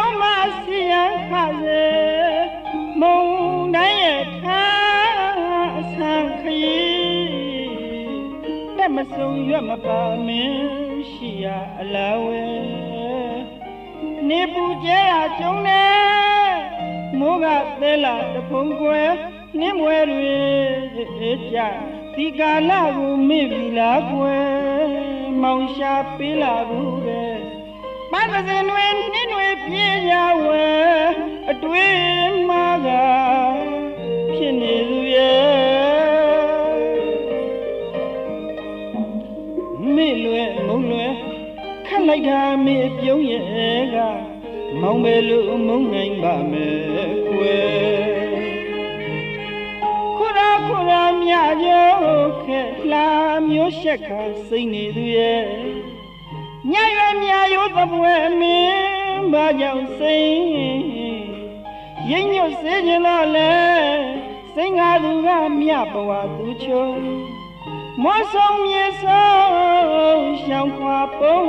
ရုံးမှစီရန်ခါစေမုံတိုင်းရဲ့ထားအဆန်ခရီးတက်မဆုံရွက်မပါမင်းရှိရအလာဝဲနေပူကျဲရကျုံနေမိုးကသဲလာတဖုံကွယ်နှင်းမွဲတွေကြဒီကာလကိုမေ့ပြီလားကွယ်မောင်ရှာပေးလာဘူးပဲ ပန်းစင်တွေနှင်းတွေပြေးကြဝဲအတွေ့မှာကဖြစ်နေသူရဲ့မေ့လွယ်မုံလွယ်ခက်လိုက်တာမေ့ပြုံးရဲ့ကမောင်ပဲလို့မုံနိုင်ပါမယ်ကွယ်ခုရခုရမြရောခဲလာမျိုးရှက်ခါစိတ်နေသူရဲ့ ညရွယ်မြရောသပွဲမင်းဘာကြောင့်စိတ်ရင်ညွတ်စေခြင်းတော့လေစိတ်ငါသူကမြဘဝသူချုံမောဆောင်မြေဆောင်ရှောင်းခွာပုံ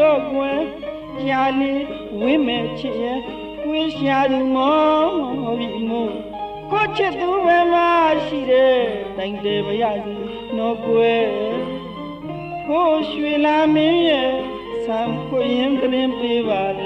တော့ကွယ်ကြာလေးဝင်းမဲ့ချစ်ရဲ့ဝင်းရှာသူမောပြီးမို့ကိုချစ်သူပဲမရှိတဲ့တိုင်တယ်မရစီနော်ကွယ် ကိုရွှေလာမင်းရဲ့ဆံခွရင်တရင်ပေးပါလား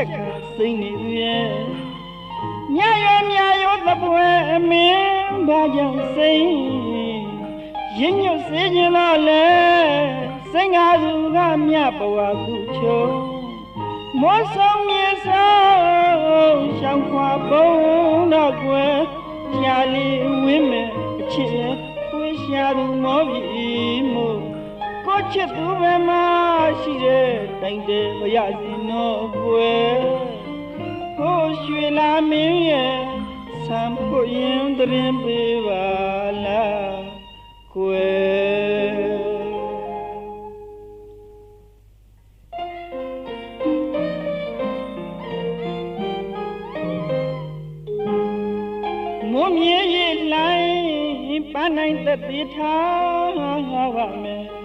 က်ကစိမ့်နေသူရဲ့မြရောမြရောသပွဲအမင်းဘာကြောင့်စိမ့်ရင်ညွတ်စေခြင်းတော့လေစိတ်ငါသူကမြဘဝကူချုံမောဆောင်မြေဆောင်ရှောင်းခွာပုံတော့ကွယ်ကြာလီဝင်းမဲ့အချစ်ရဲ့ဝင်းရှာသူမောပြီမို့ကို ချစ်သူပဲမရှိတဲ့တိုင်တယ်မရစီတော့ကွယ်ဟိုရွှေလာမင်းရဲ့ဆံဖို့ရင်တရင်ပေးပါလားကွယ်မုံမြေရီလိုက်ပန်းနိုင်သက်သေးထားပါမယ်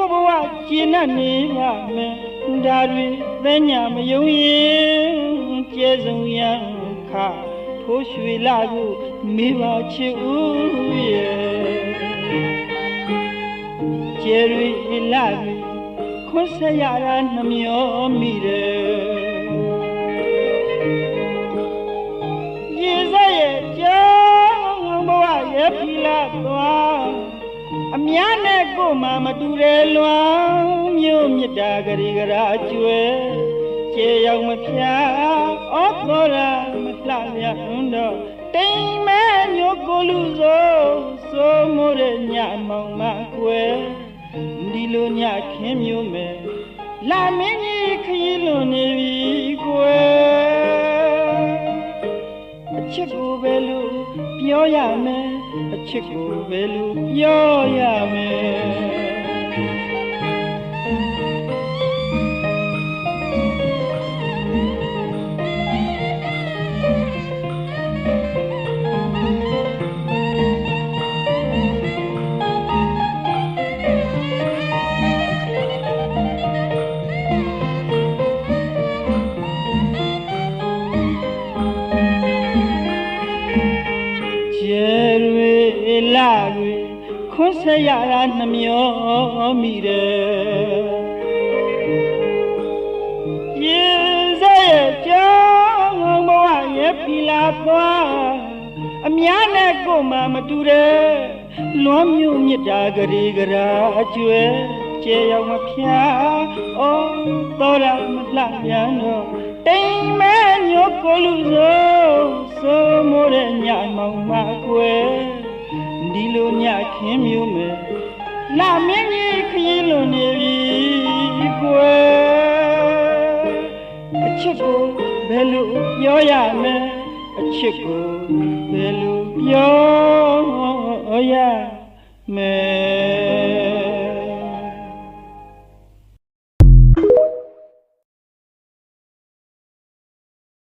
ကိုဘဝကျဉ်းနေပါမယ်ဒါတွေသိညာမယုံရင်ကျဲစုံရန်ခါဖိုးရွှေလာကိုမိပါချစ်ဦးရဲ့ကျယ်ရီလာပြီခွန်းဆက်ရတာနှမျောမိတယ် များနဲ့ကိုမှမတူတယ်လွမ်းမြို့မြစ်တာဂရီဂရာကျွဲကျေရောက်မဖြာဩသောရာမလှမြတ်တော့တိမ်မဲညိုကိုလူစိုးစိုးမိုးတဲ့ညမောင်မကွယ်ဒီလိုညခင်းမျိုးမဲ့လာမင်းကြီးခရီးလွန်နေပြီကွယ်အ ချစ်ကိုပဲလို့ပြောရမယ်အချစ်ကိုပဲလို့ပြောရမယ် တွေခွန်းဆက်ရတာနှမျောမိတယ်ရေစရဲ့ကြောင်းဘဝရဲ့ဖီလာသွားအများနဲ့ကိုယ်မှမတူတဲ့လွမ်းမြို့မြစ်တာဂရီဂရာအကျွဲကျေရောက်မဖျားဩသောရမလှပြန်တော့တိမ်မဲညိုကိုလူစိုးစိုးမိုးတဲ့ညမောင်မကွယ် ဒီလိုညခင်းမျိုးမယ်လာမင်းကြီးခရီးလွန်နေပြီကွယ်အချစ်ကိုဘယ်လိုပြောရမလဲအချစ်ကိုဘယ်လိုပြောရမလဲ